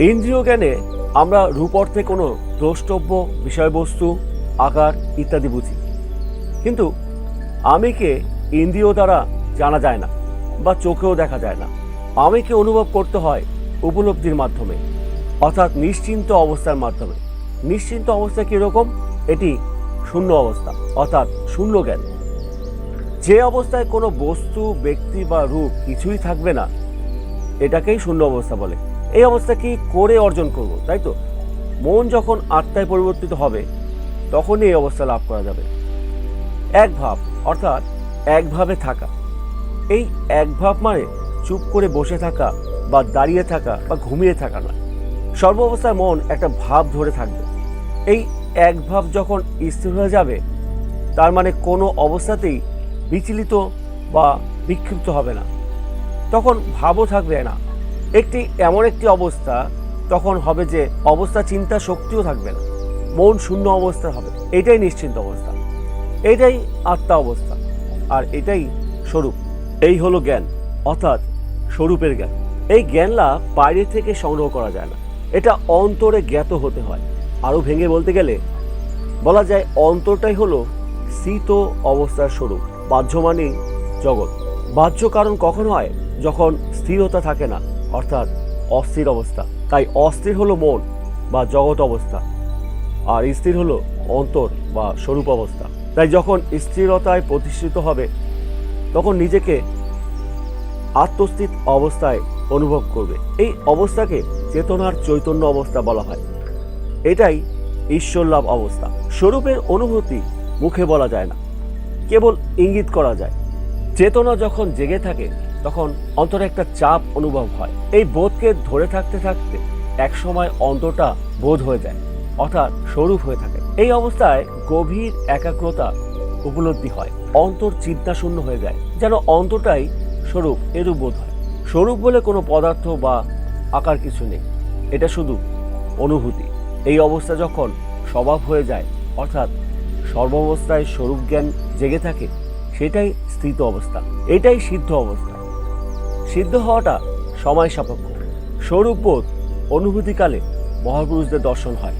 ইন্দ্রিয় জ্ঞানে আমরা রূপ অর্থে কোনো দ্রষ্টব্য, বিষয়বস্তু, আকার ইত্যাদি বুঝি। কিন্তু আমিকে ইন্দ্রিয় দ্বারা জানা যায় না বা চোখেও দেখা যায় না। আমিকে অনুভব করতে হয় উপলব্ধির মাধ্যমে, অর্থাৎ নিশ্চিন্ত অবস্থার মাধ্যমে। নিশ্চিন্ত অবস্থা কীরকম? এটি শূন্য অবস্থা, অর্থাৎ শূন্য জ্ঞান। যে অবস্থায় কোনো বস্তু, ব্যক্তি বা রূপ কিছুই থাকবে না, এটাকেই শূন্য অবস্থা বলে। এই অবস্থা কি করে অর্জন করব, তাই তো? মন যখন আত্মায় পরিবর্তিত হবে, তখনই এই অবস্থা লাভ করা যাবে। এক ভাব, অর্থাৎ একভাবে থাকা। এই এক ভাব মানে চুপ করে বসে থাকা বা দাঁড়িয়ে থাকা বা ঘুমিয়ে থাকা না সর্ব অবস্থায় মন একটা ভাব ধরে থাকবে। এই এক ভাব যখন স্থির হয়ে যাবে, তার মানে কোনো অবস্থাতেই বিচলিত বা বিক্ষিপ্ত হবে না। তখন ভাবও থাকবে না একটি এমন একটি অবস্থা, তখন হবে যে অবস্থা চিন্তা শক্তিও থাকবে না। মন শূন্য অবস্থা হবে। এটাই নিশ্চিন্ত অবস্থা। এটাই আত্মা অবস্থা। আর এটাই স্বরূপ। এই হলো জ্ঞান। অর্থাৎ স্বরূপের জ্ঞান। এই জ্ঞান লাভ বাইরে থেকে সংগ্রহ করা যায় না। এটা অন্তরে জ্ঞাত হতে হয়। আরও ভেঙে বলতে গেলে, বলা যায় অন্তরটাই হলো স্থিত অবস্থার স্বরূপ। বাহ্য মানেই জগৎ। বাহ্য কারণ কখন হয়? যখন স্থিরতা থাকে না। অর্থাৎ অস্থির অবস্থা। তাই অস্থির হলো মন বা জগৎ অবস্থা, আর স্থির হলো অন্তর বা স্বরূপ অবস্থা। তাই যখন স্থিরতায় প্রতিষ্ঠিত হবে, তখন নিজেকে আত্মস্থিত অবস্থায় অনুভব করবে। এই অবস্থাকে চেতনার চৈতন্য অবস্থা বলা হয়। এটাই ঈশ্বর লাভ অবস্থা। স্বরূপের অনুভূতি মুখে বলা যায় না, কেবল ইঙ্গিত করা যায়। চেতনা যখন জেগে থাকে তখন অন্তরে একটা চাপ অনুভব হয়। এই বোধকে ধরে থাকতে থাকতে এক সময় অন্তরটা বোধ হয়ে যায়, অর্থাৎ স্বরূপ হয়ে থাকে। এই অবস্থায় গভীর একাগ্রতা উপলব্ধি হয়, অন্তর চিন্তাশূন্য হয়ে যায়, যেন অন্তটাই স্বরূপ, এরূপ বোধ হয়। স্বরূপ বলে কোনো পদার্থ বা আকার কিছু নেই, এটা শুধু অনুভূতি। এই অবস্থা যখন স্বভাব হয়ে যায়, অর্থাৎ সর্বাবস্থায় স্বরূপ জ্ঞান জেগে থাকে, সেটাই স্থিত অবস্থা, এটাই সিদ্ধ অবস্থা। সিদ্ধ হওয়াটা সময় সাপেক্ষ। স্বরূপ বোধ অনুভূতিকালে মহাপুরুষদের দর্শন হয়।